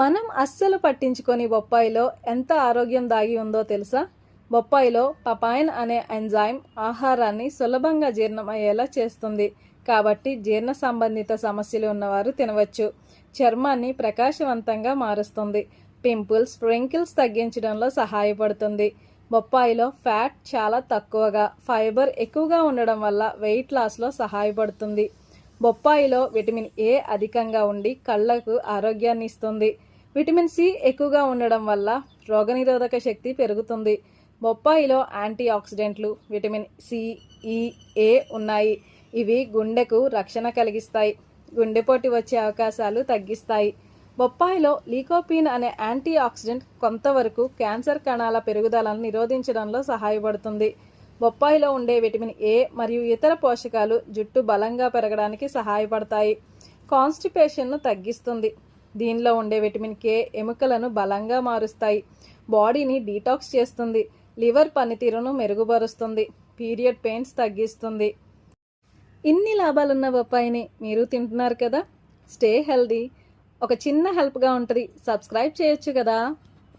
మనం అస్సలు పట్టించుకొని బొప్పాయిలో ఎంత ఆరోగ్యం దాగి ఉందో తెలుసా? బొప్పాయిలో పపాయిన్ అనే ఎంజైమ్ ఆహారాన్ని సులభంగా జీర్ణమయ్యేలా చేస్తుంది. కాబట్టి జీర్ణ సంబంధిత సమస్యలు ఉన్నవారు తినవచ్చు. చర్మాన్ని ప్రకాశవంతంగా మారుస్తుంది. పింపుల్స్ రింకిల్స్ తగ్గించడంలో సహాయపడుతుంది. బొప్పాయిలో ఫ్యాట్ చాలా తక్కువగా ఫైబర్ ఎక్కువగా ఉండడం వల్ల వెయిట్ లాస్లో సహాయపడుతుంది. బొప్పాయిలో విటమిన్ ఏ అధికంగా ఉండి కళ్ళకు ఆరోగ్యాన్ని ఇస్తుంది. విటమిన్ సి ఎక్కువగా ఉండడం వల్ల రోగనిరోధక శక్తి పెరుగుతుంది. బొప్పాయిలో యాంటీ ఆక్సిడెంట్లు విటమిన్ సి ఈ ఏ ఉన్నాయి. ఇవి గుండెకు రక్షణ కలిగిస్తాయి. గుండెపోటు వచ్చే అవకాశాలు తగ్గిస్తాయి. బొప్పాయిలో లీకోపీన్ అనే యాంటీ ఆక్సిడెంట్ కొంతవరకు క్యాన్సర్ కణాల పెరుగుదలను నిరోధించడంలో సహాయపడుతుంది. బొప్పాయిలో ఉండే విటమిన్ ఏ మరియు ఇతర పోషకాలు జుట్టు బలంగా పెరగడానికి సహాయపడతాయి. కాన్స్టిపేషన్ను తగ్గిస్తుంది. దీనిలో ఉండే విటమిన్ కే ఎముకలను బలంగా మారుస్తాయి. బాడీని డీటాక్స్ చేస్తుంది. లివర్ పనితీరును మెరుగుపరుస్తుంది. పీరియడ్ పెయిన్స్ తగ్గిస్తుంది. ఇన్ని లాభాలున్న బొప్పాయిని మీరు తింటున్నారు కదా? Stay healthy. ఒక చిన్న హెల్ప్గా ఉంటుంది. సబ్స్క్రైబ్ చేయొచ్చు కదా?